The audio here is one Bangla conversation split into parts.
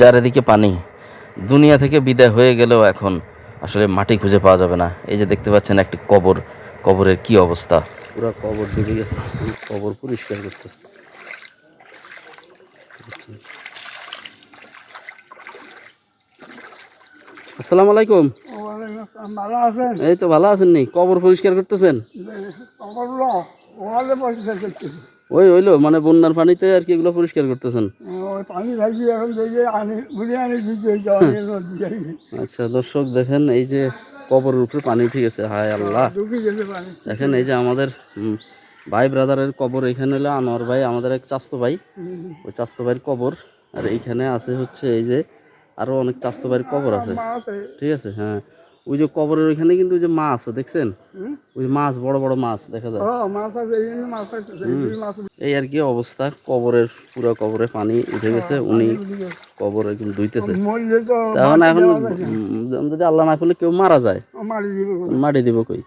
চারিদিকে পানি। দুনিয়া থেকে বিদায় হয়ে গেলেও এখন আসলে মাটি খুঁজে পাওয়া যাবে না। এই যে দেখতে পাচ্ছেন একটি কবর। কবরের কি অবস্থা? পুরো কবর ডুবে গেছে কবর পরিষ্কার করতেছে। আসসালামু আলাইকুম। এই তো ভালো আছেন নি। কবর পরিষ্কার করতেছেন? খবরগুলো ওয়ালে পরিষ্কার করতেছি। ওই হইল মানে বন্যার পানিতে আর কি এগুলো পরিষ্কার করতেছেন? আচ্ছা দর্শক দেখেন এই যে কবরের উপরে পানি উঠে গেছে হায় আল্লাহ। পানি। দেখেন এই যে আমাদের ভাই ব্রাদারের কবর এখানে হলো আনোয়ার ভাই আমাদের এক চাস্তো ভাই। ওই চাস্তো ভাইয়ের কবর আর এইখানে আছে হচ্ছে এই যে আরও অনেক চাস্তো ভাইয়ের কবর আছে। ঠিক আছে হ্যাঁ। ওই যে কবরের ওইখানে কিন্তু ওই যে মাছ দেখছেন? ওই যে মাছ বড় বড় মাছ দেখা যায়। এই আর কি অবস্থা কবরের পুরো কবরে পানি উঠে গেছে উনি কবর একদম ধুইতেছে। এখন যদি আল্লাহ না করলে কেউ মারা যায়। মারি দিব কই?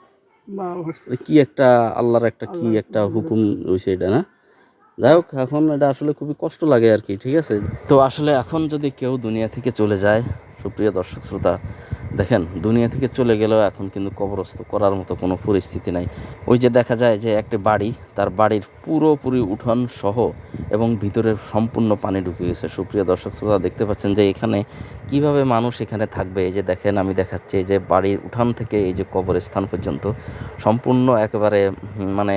কি একটা আল্লাহর একটা কি একটা হুকুম হয়েছে এটা না? যাই হোক এখন এটা আসলে খুবই কষ্ট লাগে আর কি ঠিক আছে? তো আসলে এখন যদি কেউ দুনিয়া থেকে চলে যায় সুপ্রিয় দর্শক শ্রোতা দেখেন, দুনিয়া থেকে চলে গেলেও এখন কিন্তু কবরস্থ করার মতো কোনো পরিস্থিতি নাই। ওই যে দেখা যায় যে একটি বাড়ি, তার বাড়ির পুরোপুরি উঠোন সহ এবং ভিতরের সম্পূর্ণ পানি ঢুকে গেছে। সুপ্রিয় দর্শক শ্রোতা, দেখতে পাচ্ছেন যে এখানে কীভাবে মানুষ এখানে থাকবে? এই যে দেখেন, আমি দেখাচ্ছি এই যে বাড়ির উঠান থেকে এই যে কবরস্থান পর্যন্ত সম্পূর্ণ একেবারে মানে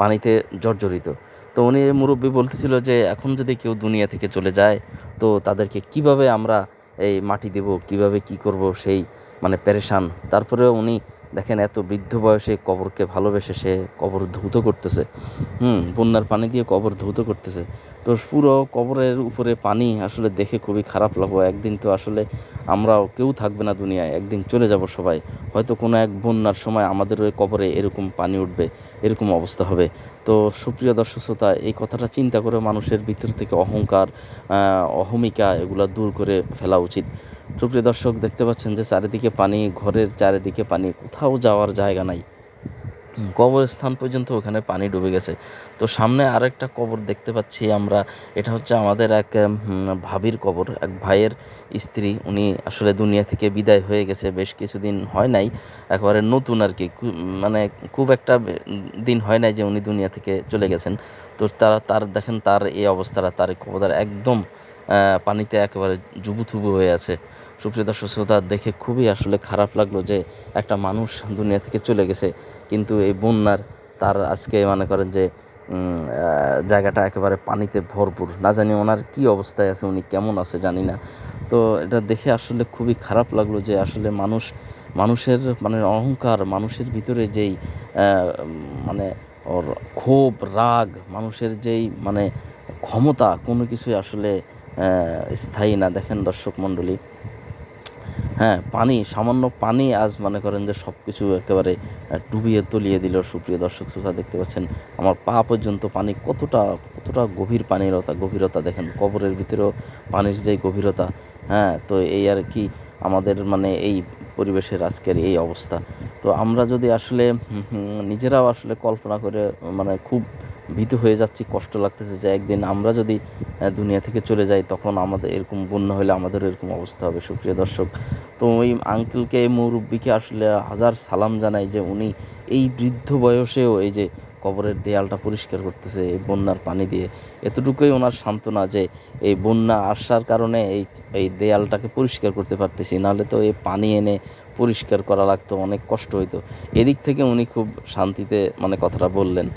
পানিতে জর্জরিত। তো উনি মুরব্বী বলতেছিল যে, এখন যদি কেউ দুনিয়া থেকে চলে যায়, তো তাদেরকে কীভাবে আমরা এই মাটি দেব, কীভাবে কি করব সেই মানে পেরেশান। তারপরেও উনি দেখেন এত বৃদ্ধ বয়সে কবরকে ভালোবেসে সে কবর ধৌত করতেছে। হুম, বন্যার পানি দিয়ে কবর ধৌত করতেছে। তো পুরো কবরের উপরে পানি আসলে দেখে খুবই খারাপ লাগবো একদিন তো আসলে আমরাও কেউ থাকবে না দুনিয়ায়, একদিন চলে যাব সবাই। হয়তো কোনো এক বন্যার সময় আমাদের ওই কবরে এরকম পানি উঠবে, এরকম অবস্থা হবে। তো সুপ্রিয় দর্শক শ্রোতা, এই কথাটা চিন্তা করে মানুষের ভিতর থেকে অহংকার অহমিকা এগুলো দূর করে ফেলা উচিত। সুপ্রিয় দর্শক, দেখতে পাচ্ছেন যে চারিদিকে পানি, ঘরের চারিদিকে পানি, কোথাও যাওয়ার জায়গা নাই। কবরস্থান পর্যন্ত ওখানে পানি ডুবে গেছে। তো সামনে আরেকটা কবর দেখতে পাচ্ছি আমরা। এটা হচ্ছে আমাদের এক ভাবির কবর। এক ভাইয়ের স্ত্রী। উনি আসলে দুনিয়া থেকে বিদায় হয়ে গেছে। বেশ কিছুদিন হয় নাই। একেবারে নতুন আর কি। মানে খুব একটা দিন হয় নাই যে উনি দুনিয়া থেকে চলে গেছেন। তো তারা, তার, দেখেন তার এই অবস্থাটা, তার কবদার একদম পানিতে একেবারে জুবুথুবু হয়ে আছে। সুপ্রিয় দর্শক দেখে খুবই আসলে খারাপ লাগল যে একটা মানুষ দুনিয়া থেকে চলে গেছে। কিন্তু এই বন্যার তার আজকে মনে করেন যে জায়গাটা একেবারে পানিতে ভরপুর। না জানি ওনার কি অবস্থায় আছে, উনি কেমন আছে জানি না। তো এটা দেখে আসলে খুবই খারাপ লাগল যে আসলে মানুষ, মানুষের মানে অহংকার, মানুষের ভিতরে যেই মানে ওর ক্ষোভ, রাগ, মানুষের যেই মানে ক্ষমতা কোনো কিছুই আসলে স্থায়ী না। দেখেন দর্শক মণ্ডলী হ্যাঁ পানি, সামান্য পানি আজ মনে করেন যে সব কিছু একেবারে ডুবিয়ে তলিয়ে দিল সুপ্রিয় দর্শক শ্রোতা, দেখতে পাচ্ছেন আমার পা পর্যন্ত পানি কতটা কতটা গভীর পানিরতা, গভীরতা দেখেন, কবরের ভিতরেও পানির যে গভীরতা হ্যাঁ তো এই আর কি আমাদের মানে এই পরিবেশের আজকের এই অবস্থা। তো আমরা যদি আসলে নিজেরাও আসলে কল্পনা করে মানে খুব ভীত হয়ে যাচ্ছি, কষ্ট লাগতেছে যে একদিন আমরা যদি দুনিয়া থেকে চলে যাই, তখন আমাদের এরকম বন্যা হলে আমাদের এরকম অবস্থা হবে। সুপ্রিয় দর্শক, তো ওই আঙ্কেলকে মুরব্বীকে আসলে হাজার সালাম জানাই যে উনি এই বৃদ্ধ বয়সেও এই যে কবরের দেয়ালটা পরিষ্কার করতেছে, এই বন্যার পানি দিয়ে। এতটুকুই ওনার সান্ত্বনা যে এই বন্যা আসার কারণে এই এই দেয়ালটাকে পরিষ্কার করতে পারতেছি। নাহলে তো এই পানি এনে পরিষ্কার করা লাগতো, অনেক কষ্ট হইতো। এদিক থেকে উনি খুব শান্তিতে মানে কথাটা বললেন।